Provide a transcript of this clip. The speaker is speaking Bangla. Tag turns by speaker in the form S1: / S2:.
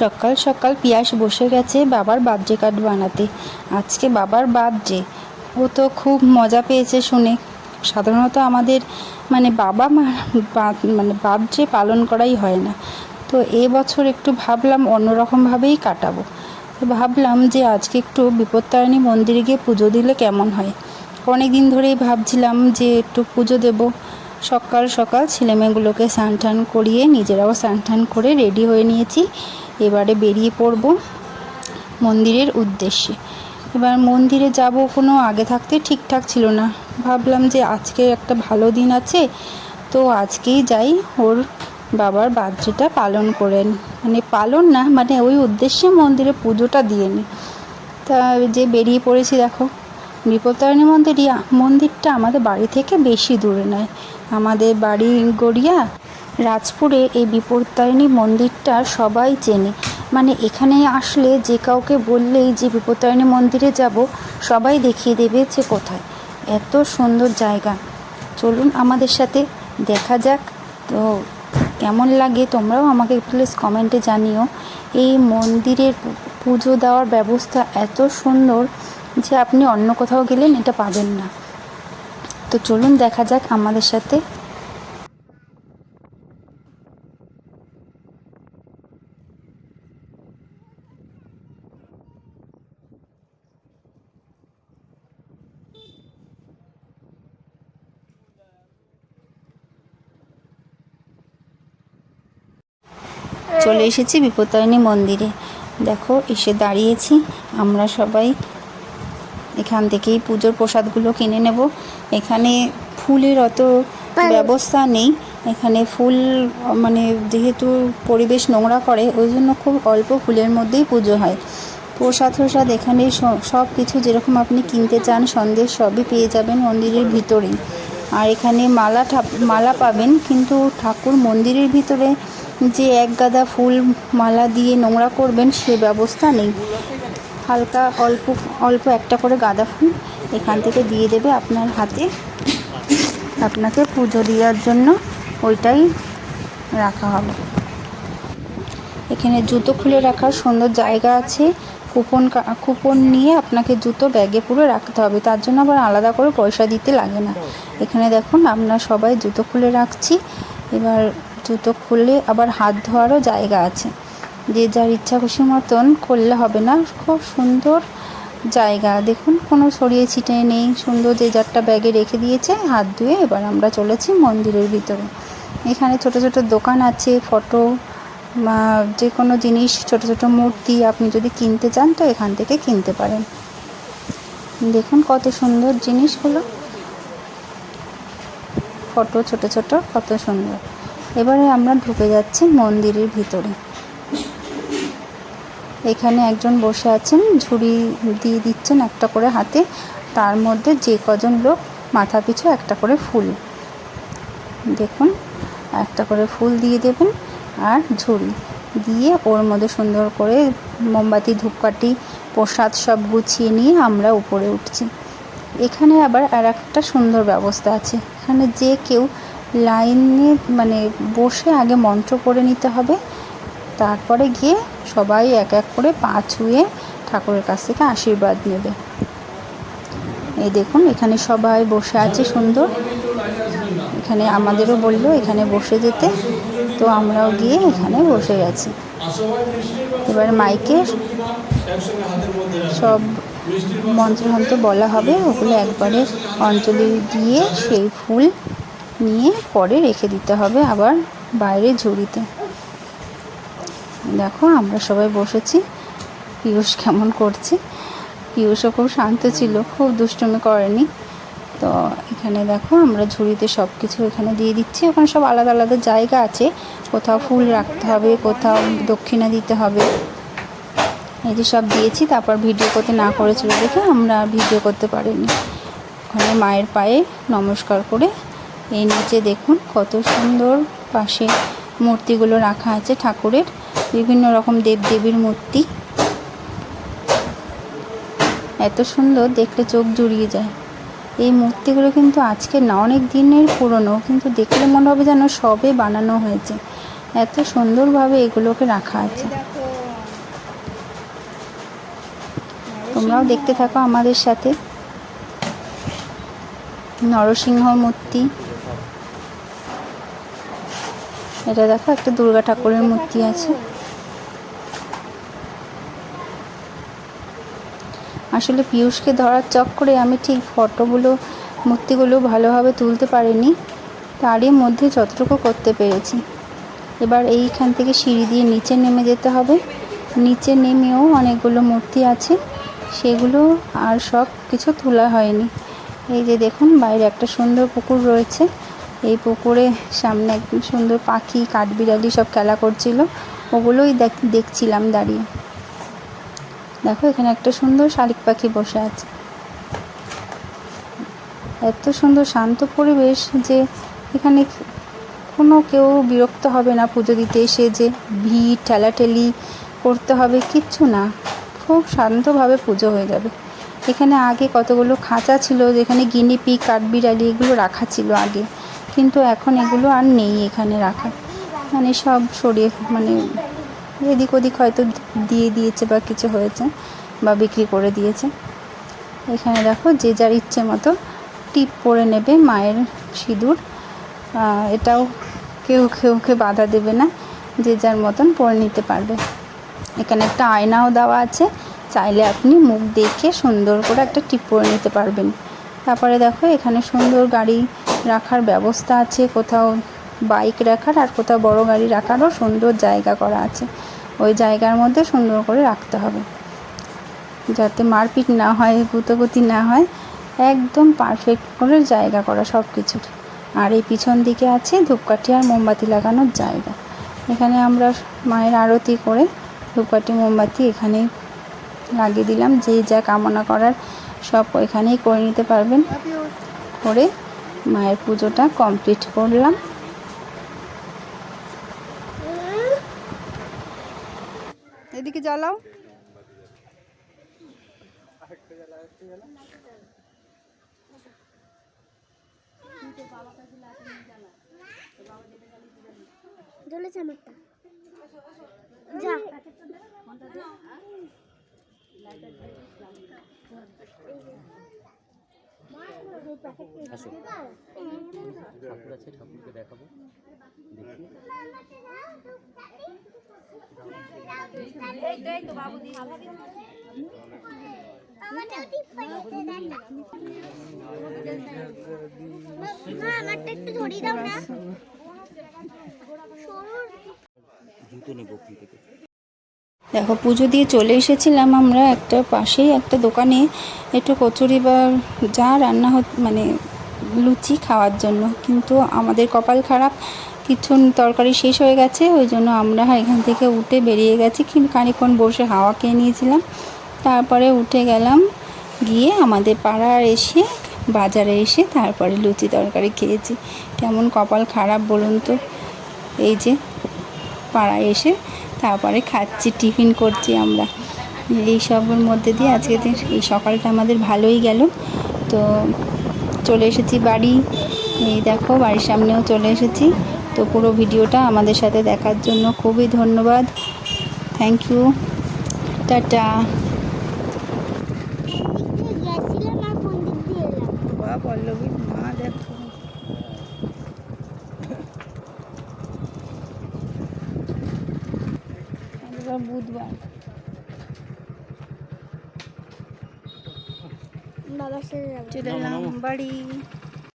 S1: সকাল সকাল পিয়াস বসে গেছে বাবার বার্থডে কার্ড বানাতে। আজকে বাবার বার্থডে। ও তো খুব মজা পেয়েছে শুনে। সাধারণত আমাদের মানে বাবা মা মানে বার্থডে পালন করাই হয় না। তো এবছর একটু ভাবলাম অন্যরকমভাবেই কাটাবো। তো ভাবলাম যে আজকে একটু বিপত্তারিণী মন্দিরে গিয়ে পুজো দিলে কেমন হয়? অনেক দিন ধরেই ভাবছিলাম যে একটু পুজো দেবো। সকাল সকাল ছেলেমেয়েগুলোকে স্নান টান করিয়ে নিজেরাও স্নান টান করে রেডি হয়ে নিয়েছি। এবারে বেরিয়ে পড়ব মন্দিরের উদ্দেশ্যে। এবার মন্দিরে যাব কোনো আগে থাকতে ঠিকঠাক ছিল না। ভাবলাম যে আজকে একটা ভালো দিন আছে, তো আজকেই যাই ওর বাবার বার্থডেটা পালন করেন মানে পালন না মানে ওই উদ্দেশ্যে মন্দিরে পুজোটা দিয়ে নি। তা যে বেরিয়ে পড়েছি দেখো বিপত্তারিণী মন্দিরই মন্দিরটা আমাদের বাড়ি থেকে বেশি দূরে নয়। আমাদের বাড়ি গড়িয়া রাজপুরে এই বিপত্তারিণী মন্দিরটা সবাই চেনে। মানে এখানে আসলে যে কাউকে বললেই যে বিপত্তারিণী মন্দিরে যাব, সবাই দেখিয়ে দেবে যে কোথায়। এত সুন্দর জায়গা। চলুন আমাদের সাথে দেখা যাক। তো কেমন লাগে তোমরাও আমাকে প্লিজ কমেন্টে জানিও। এই মন্দিরের পুজো দেওয়ার ব্যবস্থা এত সুন্দর যে আপনি অন্য কোথাও গেলেন এটা পাবেন না। তো চলুন দেখা যাক আমাদের সাথে চলে এসেছি বিপত্তারিণী মন্দিরে। দেখো এসে দাঁড়িয়েছি। আমরা সবাই এখান থেকেই পুজোর প্রসাদগুলো কিনে নেব। এখানে ফুলের অত ব্যবস্থা নেই। এখানে ফুল মানে যেহেতু পরিবেশ নোংরা করে ওই জন্য খুব অল্প ফুলের মধ্যেই পুজো হয়। প্রসাদ প্রসাদ এখানে সব কিছু যেরকম আপনি কিনতে চান সন্দেশ সবই পেয়ে যাবেন মন্দিরের ভিতরেই আর এখানে মালা মালা পাবেন কিন্তু ঠাকুর মন্দিরের ভিতরে যে এক গাদা ফুল মালা দিয়ে নোংরা করবেন, সে ব্যবস্থা নেই। হালকা অল্প অল্প একটা করে গাঁদা ফুল এখান থেকে দিয়ে দেবে আপনার হাতে। আপনাকে পুজো দেওয়ার জন্য ওইটাই রাখা হবে। এখানে জুতো খুলে রাখার সুন্দর জায়গা আছে। কুপন কুপন নিয়ে আপনাকে জুতো ব্যাগে পুরো রাখতে হবে। তার জন্য আবার আলাদা করে পয়সা দিতে লাগে না। এখানে দেখুন, আমরা সবাই জুতো খুলে রাখছি। এবার জুতো খুললে আবার হাত ধোয়ারও জায়গা আছে। যে যার ইচ্ছা খুশি মতন করলে হবে না। খুব সুন্দর জায়গা। দেখুন, কোনো সরিয়ে ছিটিয়ে নেই। সুন্দর যে যারটা ব্যাগে রেখে দিয়েছে, হাত ধুয়ে এবার আমরা চলেছি মন্দিরের ভিতরে। এখানে ছোট ছোট দোকান আছে, ফটো যে কোনো জিনিস, ছোট ছোট মূর্তি আপনি যদি কিনতে চান, তো এখান থেকে কিনতে পারেন। দেখুন কত সুন্দর জিনিসগুলো। ফটো ছোট ছোট, কত সুন্দর। এবারে আমরা ঢুকে যাচ্ছি মন্দিরের ভিতরে। এখানে একজন বসে আছেন, ঝুড়ি দিয়ে দিচ্ছেন একটা করে হাতে। তার মধ্যে যে কজন লোক, মাথা পিছু একটা করে ফুল। দেখুন, একটা করে ফুল দিয়ে দেবেন আর ঝুড়ি দিয়ে ওর মধ্যে সুন্দর করে মোমবাতি, ধূপকাঠি, প্রসাদ সব গুছিয়ে নিয়ে আমরা উপরে উঠছি। এখানে আবার আর একটা সুন্দর ব্যবস্থা আছে। এখানে যে কেউ লাইনে মানে বসে আগে মন্ত্র করে নিতে হবে। তারপরে গিয়ে সবাই এক এক করে পা ছুঁয়ে ঠাকুরের কাছ থেকে আশীর্বাদ নেবে। এই দেখুন, এখানে সবাই বসে আছে সুন্দর। এখানে আমাদেরও বলল এখানে বসে যেতে। তো আমরাও গিয়ে এখানে বসে গেছি এবার মাইকে সব মন্ত্রহন্ত্র বলা হবে। ওগুলো একবারে অঞ্জলি দিয়ে সেই ফুল নিয়ে পরে রেখে দিতে হবে আবার বাইরে ঝুড়িতে। দেখো আমরা সবাই বসেছি। পিয়ুষ কেমন করছে? পিয়ুষও খুব শান্ত ছিল, খুব দুষ্টুমি করেনি। তো এখানে দেখো আমরা ঝুড়িতে সব কিছু এখানে দিয়ে দিচ্ছি। ওখানে সব আলাদা আলাদা জায়গা আছে। কোথাও ফুল রাখতে হবে, কোথাও দক্ষিণা দিতে হবে। এই যে সব দিয়েছি, তারপর ভিডিও করতে না করেছিল দেখে আমরা ভিডিও করতে পারিনি। ওখানে মায়ের পায়ে নমস্কার করে এই নিচে দেখুন কত সুন্দর পাশে মূর্তিগুলো রাখা আছে ঠাকুরের। বিভিন্ন রকম দেবদেবীর মূর্তি। এত সুন্দর দেখলে চোখ জুড়িয়ে যায়। এই মূর্তিগুলো কিন্তু আজকে না, অনেক দিনের পুরনো, কিন্তু দেখলে মনে হবে যেন সবে বানানো হয়েছে। এত সুন্দরভাবে এগুলোকে রাখা আছে। তোমরাও দেখতে থাকো আমাদের সাথে। নরসিংহ মূর্তি। এটা দেখো, একটা দুর্গা ঠাকুরের মূর্তি আছে। আসলে পিয়ুষকে ধরার চক্করে আমি ঠিক ফটোগুলো, মূর্তিগুলো ভালোভাবে তুলতে পারিনি। তারই মধ্যে যতটুকু করতে পেরেছি। এবার এইখান থেকে সিঁড়ি দিয়ে নিচে নেমে যেতে হবে। নিচে নেমেও অনেকগুলো মূর্তি আছে। সেগুলো আর সব কিছু তোলা হয়নি। এই যে দেখুন, বাইরে একটা সুন্দর পুকুর রয়েছে। এই পুকুরে সামনে একদম সুন্দর পাখি, কাঠবিড়ালি সব খেলা করছিল। ওগুলোই দেখ- দেখছিলাম দাঁড়িয়ে। দেখো, এখানে একটা সুন্দর শালিক পাখি বসে আছে। এত সুন্দর শান্ত পরিবেশ যে এখানে কোনো কেউ বিরক্ত হবে না পুজো দিতে এসে যে ভিড়, ঠেলাঠেলি করতে হবে, কিচ্ছু না। খুব শান্তভাবে পুজো হয়ে যাবে। এখানে আগে কতগুলো খাঁচা ছিল, যেখানে গিনিপি কাঠবিড়ালি এগুলো রাখা ছিল আগে। কিন্তু এখন এগুলো আর নেই এখানে রাখা। মানে সব সরিয়ে মানে এদিক ওদিক হয়তো দিয়ে দিয়েছে বা কিছু হয়েছে বা বিক্রি করে দিয়েছে। এখানে দেখো যে যার ইচ্ছে মতো টিপ পরে নেবে মায়ের সিঁদুর। এটাও কেউ কেউকে বাধা দেবে না যে যার মতন পরে নিতে পারবে। এখানে একটা আয়নাও দেওয়া আছে। চাইলে আপনি মুখ দেখে সুন্দর করে একটা টিপ পরে নিতে পারবেন। তারপরে দেখো এখানে সুন্দর গাড়ি রাখার ব্যবস্থা আছে, কোথাও বাইক রাখার আর কোথাও বড় গাড়ি রাখারও সুন্দর জায়গা করা আছে। ওই জায়গার মধ্যে সুন্দর করে রাখতে হবে। যাতে মারপিট না হয়, গুতগুতি না হয়, একদম পারফেক্ট করে জায়গা করা সব কিছুর আর এই পিছন দিকে আছে ধূপকাঠি আর মোমবাতি লাগানোর জায়গা। এখানে আমরা মায়ের আরতি করে ধূপকাঠি, মোমবাতি এখানে লাগিয়ে দিলাম। যে যা কামনা করার সব এখানেই করে নিতে পারবেন। করে মায়ের পুজোটা কমপ্লিট করলাম। এদিকে জ্বালাও।
S2: আসো। ঠাকুর আছে ঠাকুরকে দেখাবো। দেখি। জুতো নেব ওখান থেকে।
S1: দেখো, পুজো দিয়ে চলে এসেছিলাম আমরা একটা পাশেই একটা দোকানে একটু কচুরি বা যা রান্না মানে লুচি খাওয়ার জন্য। কিন্তু আমাদের কপাল খারাপ, কিছু তরকারি শেষ হয়ে গেছে, ওই জন্য আমরা এখান থেকে উঠে বেরিয়ে গেছি। খানিক্ষণ বসে হাওয়া খেয়ে নিয়েছিলাম। তারপরে উঠে গেলাম, গিয়ে আমাদের পাড়ার এসে, বাজারে এসে তারপরে লুচি তরকারি খেয়েছি। কেমন কপাল খারাপ বলুন তো? এই যে, পাড়ায় এসে তারপরে খাচ্ছি টিফিন করছি আমরা। এই সবের মধ্যে দিয়ে আজকে দিন এই সকালটা আমাদের ভালোই গেল। তো চলে এসেছি বাড়ি। এই দেখো বাড়ির সামনেও চলে এসেছি। তো পুরো ভিডিওটা আমাদের সাথে দেখার জন্য খুবই ধন্যবাদ। Thank you tata. পল্লবী মা দেখো। বুধবার
S3: বাবার সাথে যাব
S1: চলে এলাম বাড়ি